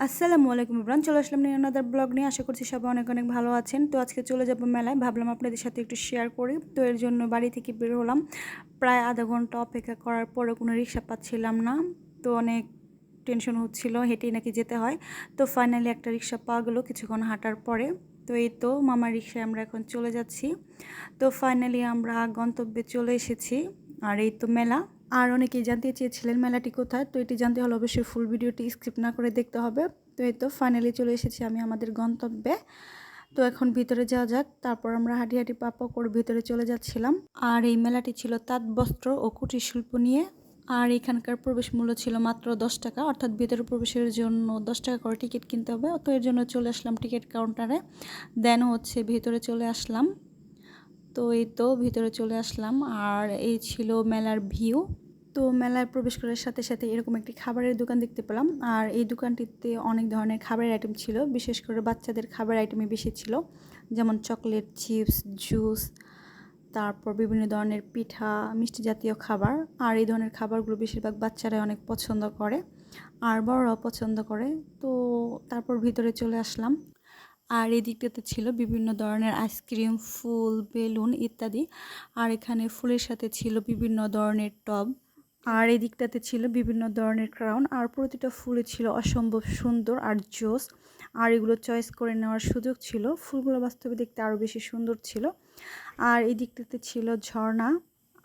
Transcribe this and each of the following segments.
আসসালামু আলাইকুম ইব্রান চলে আসলাম নিয়ে ওনাদের ব্লগ নিয়ে। আশা করছি সবাই অনেক অনেক ভালো আছেন। তো আজকে চলে যাব মেলায়। ভাবলাম আপনাদের সাথে একটু শেয়ার করি। তো এর জন্য বাড়ি থেকে বের হলাম। প্রায় আধা ঘণ্টা অপেক্ষা করার পরে কোনো রিক্সা পাচ্ছিলাম না। তো অনেক টেনশন হচ্ছিল, হেঁটেই নাকি যেতে হয়। তো ফাইনালি একটা রিক্সা পাওয়া গেলো কিছুক্ষণ হাঁটার পরে। তো এই তো মামার রিক্সায় আমরা এখন চলে যাচ্ছি। তো ফাইনালি আমরা গন্তব্যে চলে এসেছি। আর এই তো মেলা। আর অনেকেই জানতে চেয়েছিলেন মেলাটি কোথায়, তো এটি জানতে হলে অবশ্যই ফুল ভিডিওটি স্কিপ না করে দেখতে হবে। তো এই তো ফাইনালি চলে এসেছি আমি আমাদের গন্তব্যে। তো এখন ভিতরে যাওয়া যাক, তারপর আমরা হাঁটি হাঁটি পাপা করে ভিতরে চলে যাচ্ছিলাম। আর এই মেলাটি ছিল তাঁত বস্ত্র ও কুটির শিল্প নিয়ে। আর এখানকার প্রবেশ মূল্য ছিল মাত্র দশ টাকা, অর্থাৎ ভিতরে প্রবেশের জন্য দশ টাকা করে টিকিট কিনতে হবে। তো এর জন্য চলে আসলাম টিকিট কাউন্টারে দেন হচ্ছে ভিতরে চলে আসলাম। তো এই তো ভিতরে চলে আসলাম। আর এই ছিল মেলার ভিউ। তো মেলায় প্রবেশ করার সাথে সাথে এরকম একটি খাবারের দোকান দেখতে পেলাম। আর এই দোকানটিতে অনেক ধরনের খাবারের আইটেম ছিল। বিশেষ করে বাচ্চাদের খাবার আইটেমই বেশি ছিল। যেমন চকলেট চিপস জুস তারপর বিভিন্ন ধরনের পিঠা, মিষ্টি জাতীয় খাবার। আর এই ধরনের খাবারগুলো বেশিরভাগ বাচ্চারাই অনেক পছন্দ করে। আর বড়রাও পছন্দ করে। তো তারপর ভিতরে চলে আসলাম। আর এই দিকটাতে ছিল বিভিন্ন ধরনের আইসক্রিম ফুল, বেলুন ইত্যাদি। আর এখানে ফুলের সাথে ছিল বিভিন্ন ধরনের টব। আর এই দিকটাতে ছিল বিভিন্ন ধরনের ক্রাউন আর প্রতিটা ফুলে ছিল অসম্ভব সুন্দর আর জোস। আর এগুলো চয়েস করে নেওয়ার সুযোগ ছিল। ফুলগুলো বাস্তবে দেখতে আরও বেশি সুন্দর ছিল। আর এই দিকটাতে ছিল ঝর্ণা।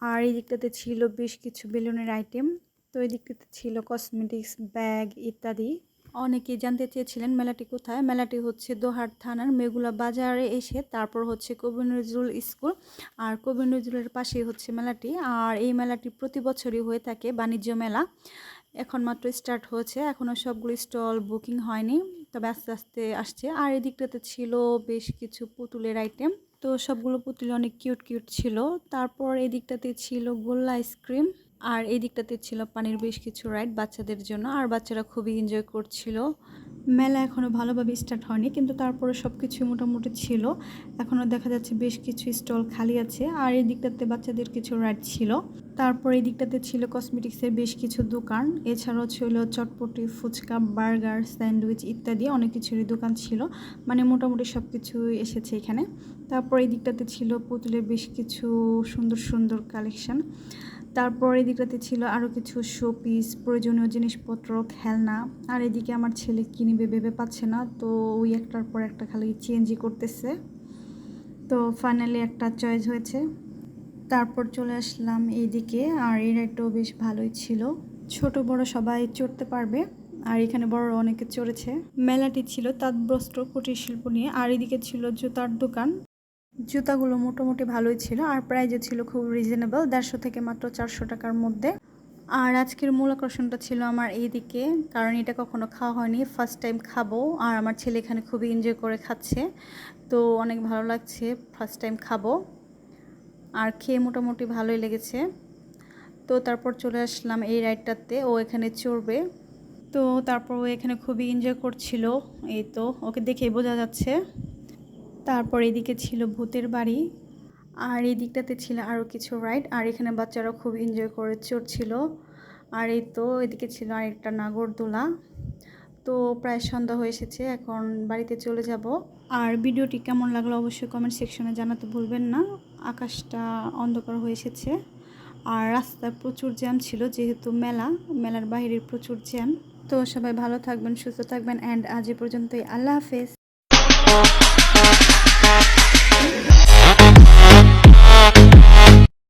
আর এই দিকটাতে ছিল বেশ কিছু বেলুনের আইটেম তো এই দিকটাতে ছিল কসমেটিক্স ব্যাগ ইত্যাদি। অনেকেই জানতে চেয়েছিলেন মেলাটি কোথায়। মেলাটি হচ্ছে দোহার থানার মেগুলা বাজারে এসে তারপর হচ্ছে কবি নজরুল স্কুল আর কবি নজরুলের পাশেই হচ্ছে মেলাটি। আর এই মেলাটি প্রতি বছরই হয়ে থাকে বাণিজ্য মেলা। এখন মাত্র স্টার্ট হয়েছে। এখনও সবগুলো স্টল বুকিং হয়নি, তবে আস্তে আস্তে আসছে। আর এই দিকটাতে ছিল বেশ কিছু পুতুলের আইটেম তো সবগুলো পুতুল অনেক কিউট কিউট ছিল। তারপর এই দিকটাতে ছিল গোল্লা আইসক্রিম। আর এই দিকটাতে ছিল পানির বেশ কিছু রাইড বাচ্চাদের জন্য, আর বাচ্চারা খুবই এনজয় করছিল। মেলা এখনও ভালোভাবে স্টার্ট হয়নি, কিন্তু তারপরে সব কিছুই মোটামুটি ছিল। এখনও দেখা যাচ্ছে বেশ কিছু স্টল খালি আছে, আর এই দিকটাতে বাচ্চাদের কিছু রাইড ছিল। তারপর এই দিকটাতে ছিল কসমেটিক্সের বেশ কিছু দোকান, এছাড়াও ছিল চটপটি, ফুচকা, বার্গার, স্যান্ডউইচ ইত্যাদি অনেক কিছুরই দোকান ছিল। মানে মোটামুটি সব কিছুই এসেছে এখানে। তারপর এই দিকটাতে ছিল পুতুলের বেশ কিছু সুন্দর সুন্দর কালেকশন তারপর এদিকটাতে ছিল আরও কিছু শো পিস প্রয়োজনীয় জিনিসপত্র, খেলনা। আর এদিকে আমার ছেলে কিনবে ভেবে পাচ্ছে না, তো ওই একটার পর একটা খালি চেঞ্জই করতেছে। তো ফাইনালি একটা চয়েস হয়েছে। তারপর চলে আসলাম এইদিকে আর এই রাইডটাও বেশ ভালোই ছিল। ছোট, বড় সবাই চড়তে পারবে, আর এখানে বড় অনেকে চড়েছে। মেলাটি ছিল তাঁতবস্ত্র কুটির শিল্প নিয়ে, আর এদিকে ছিল জুতার দোকান। জুতাগুলো মোটামুটি ভালোই ছিল আর প্রাইজও ছিল খুব রিজনেবল দেড়শো থেকে মাত্র চারশো টাকার মধ্যে। আর আজকের মূল আকর্ষণটা ছিল আমার এই দিকে কারণ এটা কখনো খাওয়া হয়নি ফার্স্ট টাইম খাব, আর আমার ছেলে এখানে খুবই এনজয় করে খাচ্ছে, তো অনেক ভালো লাগছে ফার্স্ট টাইম খাব। আর খেয়ে মোটামুটি ভালোই লেগেছে। তো তারপর চলে আসলাম এই রাইডটাতে ও এখানে চড়বে। তো তারপর ও এখানে খুবই এনজয় করছিল, এই তো, ওকে দেখেই বোঝা যাচ্ছে। তারপর এদিকে ছিল ভূতের বাড়ি, আর এই দিকটাতে ছিল আরও কিছু রাইড আর এখানে বাচ্চারা খুব এনজয় করে চড়ছিল। আর এই তো এদিকে ছিল আরেকটা নাগরদোলা। তো প্রায় সন্ধ্যা হয়ে এসেছে, এখন বাড়িতে চলে যাব। আর ভিডিওটি কেমন লাগল অবশ্যই কমেন্ট সেকশনে জানাতে ভুলবেন না। আকাশটা অন্ধকার হয়ে এসেছে, আর রাস্তায় প্রচুর জ্যাম ছিল, যেহেতু মেলা, মেলার বাইরের প্রচুর জ্যাম তো সবাই ভালো থাকবেন, সুস্থ থাকবেন অ্যান্ড আজ এ পর্যন্তই। আল্লাহ হাফেজ।